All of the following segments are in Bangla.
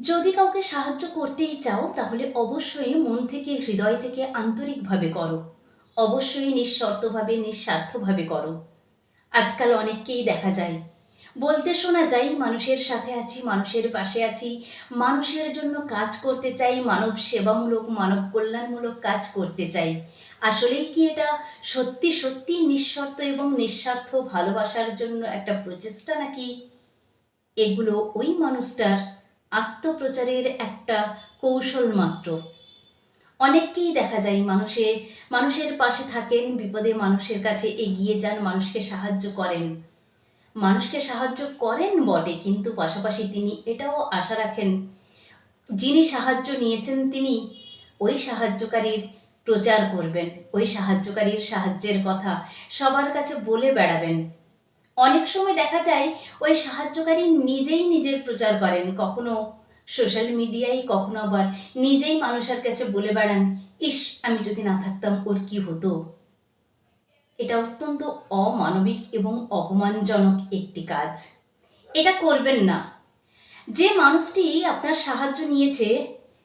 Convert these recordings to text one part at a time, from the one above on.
যদি কাউকে সাহায্য করতেই চাও, তাহলে অবশ্যই মন থেকে, হৃদয় থেকে আন্তরিকভাবে করো। অবশ্যই নিঃশর্তভাবে, নিঃস্বার্থভাবে করো। আজকাল অনেককেই দেখা যায়। বলতে শোনা যায়, মানুষের সাথে আছি, মানুষের পাশে আছি, মানুষের জন্য কাজ করতে চাই, মানব সেবামূলক, মানব কল্যাণমূলক কাজ করতে চাই। আসলেই কি এটা সত্যি সত্যি নিঃশর্ত এবং নিঃস্বার্থ ভালোবাসার জন্য একটা প্রচেষ্টা নাকি? এগুলো ওই মানুষটার আত্মপ্রচারের একটা কৌশল মাত্র। অনেককেই দেখা যায় মানুষের মানুষের পাশে থাকেন, বিপদে মানুষের কাছে এগিয়ে যান, মানুষকে সাহায্য করেন। মানুষকে সাহায্য করেন বটে, কিন্তু পাশাপাশি তিনি এটাও আশা রাখেন, যিনি সাহায্য নিয়েছেন তিনি ওই সাহায্যকারীর প্রচার করবেন, ওই সাহায্যকারীর সাহায্যের কথা সবার কাছে বলে বেড়াবেন। অনেক সময় দেখা যায় ওই সাহায্যকারী নিজেই নিজের প্রচার করেন। কখনো সোশ্যাল মিডিয়ায় কখনো আবার নিজেই মানুষের কাছে বলে বেড়ান, ইস, আমি যদি না থাকতাম, ওর কি হতো? এটা অত্যন্ত অমানবিক এবং অপমানজনক একটি কাজ। এটা করবেন না। যে মানুষটি আপনার সাহায্য নিয়েছে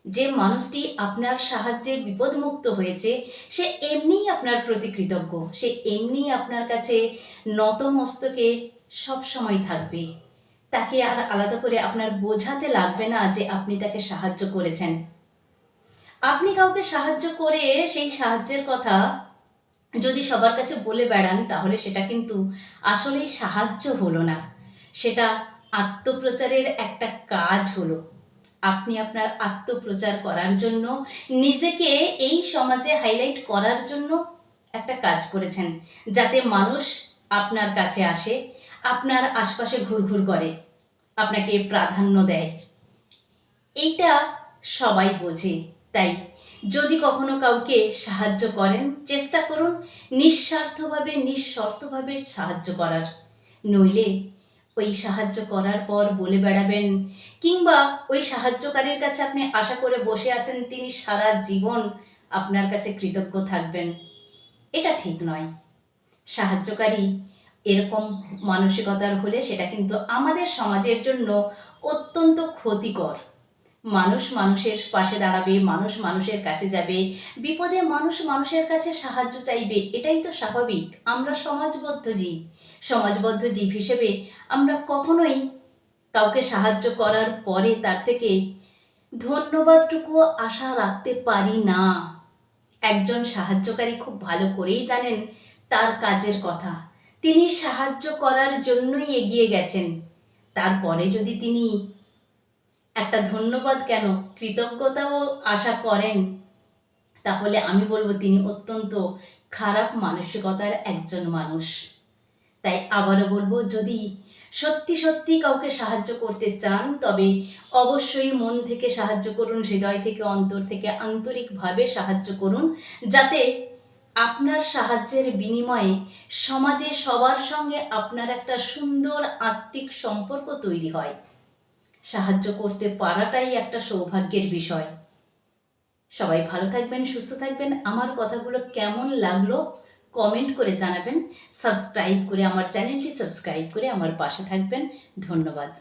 যে মানুষটি আপনার সাহায্যে বিপদমুক্ত হয়েছে, সে এমনিই আপনার প্রতি কৃতজ্ঞ। সে এমনিই আপনার কাছে নতমস্তকে সব সময় থাকবে। তাকে আর আলাদা করে আপনার বোঝাতে লাগবে না যে আপনি তাকে সাহায্য করেছেন। আপনি কাউকে সাহায্য করে সেই সাহায্যের কথা যদি সবার কাছে বলে বেড়ান, তাহলে সেটা কিন্তু আসলেই সাহায্য হলো না। সেটা আত্মপ্রচারের একটা কাজ হলো। আপনি আপনার আত্মপ্রচার করার জন্য, নিজেকে এই সমাজে হাইলাইট করার জন্য একটা কাজ করেছেন, যাতে মানুষ আপনার কাছে আসে, আপনার আশপাশে ঘুরঘুর করে, আপনাকে প্রাধান্য দেয়। এইটা সবাই বোঝে, তাই যদি কখনো কাউকে সাহায্য করেন, চেষ্টা করুন নিঃস্বার্থভাবে, নিঃশর্তভাবে সাহায্য করার। নইলে ওই সাহায্য করার পর বলে বেড়াবেন, কিংবা ওই সাহায্যকারীর কাছে আপনি আশা করে বসে আছেন তিনি সারা জীবন আপনার কাছে কৃতজ্ঞ থাকবেন। এটা ঠিক নয়। সাহায্যকারী এরকম মানসিকতার হলে সেটা কিন্তু আমাদের সমাজের জন্য অত্যন্ত ক্ষতিকর। মানুষ মানুষের পাশে দাঁড়াবে, মানুষ মানুষের কাছে যাবে। বিপদে মানুষ মানুষের কাছে সাহায্য চাইবে, এটাই তো স্বাভাবিক। আমরা সমাজবদ্ধ জীব। সমাজবদ্ধ জীব হিসেবে আমরা কখনোই কাউকে সাহায্য করার পরে তার থেকে ধন্যবাদটুকু আশা রাখতে পারি না। একজন সাহায্যকারী খুব ভালো করেই জানেন তার কাজের কথা। তিনি সাহায্য করার জন্যই এগিয়ে গেছেন। তারপরে যদি তিনি একটা ধন্যবাদ কেন? কৃতজ্ঞতাও আশা করেন। তাহলে আমি বলব তিনি অত্যন্ত খারাপ মানসিকতার একজন মানুষ। তাই আবারও বলব, যদি সত্যি সত্যি কাউকে সাহায্য করতে চান, তবে অবশ্যই মন থেকে সাহায্য করুন, হৃদয় থেকে, অন্তর থেকে আন্তরিকভাবে সাহায্য করুন, যাতে আপনার সাহায্যের বিনিময়ে সমাজে সবার সঙ্গে আপনার একটা সুন্দর আত্মিক সম্পর্ক তৈরি হয়। সাহায্য করতে পারাটাই একটা সৌভাগ্যের বিষয়। সবাই ভালো থাকবেন, সুস্থ থাকবেন। আমার কথাগুলো কেমন লাগল কমেন্ট করে জানাবেন। সাবস্ক্রাইব করে আমার চ্যানেলটি সাবস্ক্রাইব করে আমার পাশে থাকবেন। ধন্যবাদ।